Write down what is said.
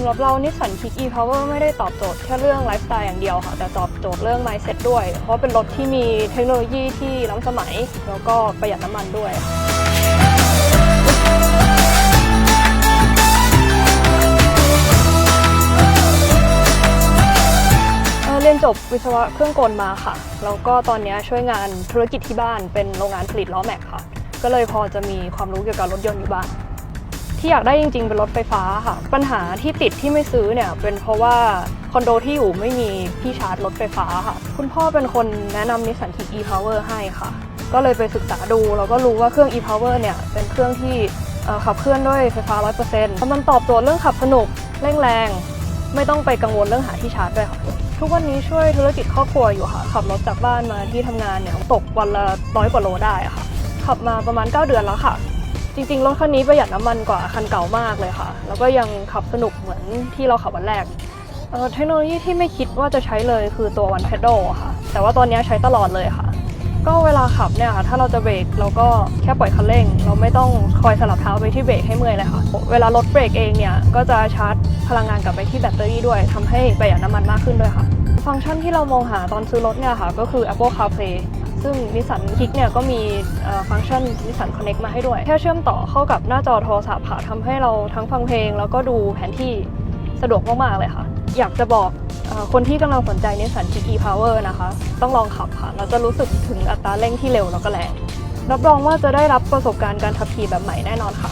ำหรับเรานิสสันคิก e-power ไม่ได้ตอบโจทย์แค่เรื่องไลฟ์สไตล์อย่างเดียวค่ะ แต่ตอบโจทย์เรื่อง mindset ด้วย เพราะเป็นรถที่มีเทคโนโลยีที่ล้ำสมัย แล้วก็ประหยัดน้ำมันด้วยเเรียนจบวิศวะเครื่องกลมาค่ะ แล้วก็ตอนนี้ช่วยงานธุรกิจที่บ้านเป็นโรงงานผลิตล้อแม็กค่ะ ก็เลยพอจะมีความรู้เกี่ยวกับรถยนต์อยู่บ้าง ที่อยากได้จริงๆ เป็นรถไฟฟ้าค่ะ ปัญหาที่ติดที่ไม่ซื้อเนี่ยเป็นเพราะว่าคอนโดที่อยู่ไม่มีที่ชาร์จรถไฟฟ้าค่ะ คุณพ่อเป็นคนแนะนำนิสสันคิก e-power ให้ค่ะ ก็เลยไปศึกษาดูแล้วก็รู้ว่าเครื่อง e-power เนี่ยเป็นเครื่องที่ขับเคลื่อนด้วยไฟฟ้า 100%เพราะมันตอบโจทย์เรื่องขับสนุกเร่งแรง ไม่ต้องไปกังวลเรื่องหาที่ชาร์จด้วยค่ะ ทุกวันนี้ช่วยธุรกิจครอบครัวอยู่ค่ะ ขับรถจากบ้านมาที่ทำงานเนี่ยตกวันละร้อยกว่าโลได้ค่ะ ขับมาประมาณ 9 เดือนแล้วค่ะ จริงๆ รถคันนี้ประหยัดน้ำมันกว่าคันเก่ามากเลยค่ะ แล้วก็ยังขับสนุกเหมือนที่เราขับวันแรกเเทคโนโลยีที่ไม่คิดว่าจะใช้เลยคือตัว One Pedal ค่ะ แต่ว่าตอนนี้ใช้ตลอดเลยค่ะ ก็เวลาขับเนี่ยค่ะ ถ้าเราจะเบรกเราก็แค่ปล่อยคันเร่ง เราไม่ต้องคอยสลับเท้าไปที่เบรกให้เมื่อยเลยค่ะ เวลารถเบรกเองเนี่ย ก็จะชาร์จพลังงานกลับไปที่แบตเตอรี่ด้วยทำให้ประหยัดน้ำมันมากขึ้นด้วยค่ะ ฟังก์ชันที่เรามองหาตอนซื้อรถเนี่ยค่ะ ก็คือ Apple CarPlay ซึ่งนิสสันคิกเนี่ยก็มีฟังก์ชันนิสสัน Connect มาให้ด้วย แค่เชื่อมต่อเข้ากับหน้าจอโทรศัพท์ค่ะทำให้เราทั้งฟังเพลง แล้วก็ดูแผนที่สะดวกมาก ๆ เลยค่ะ อยากจะบอกอคนที่กำลังสนใจนิสสันคิก e-power นะคะ ต้องลองขับค่ะ เราจะรู้สึกถึงอัตราเร่งที่เร็วแล้วก็แรง รับรองว่าจะได้รับประสบการณ์การขับขี่แบบใหม่แน่นอนค่ะ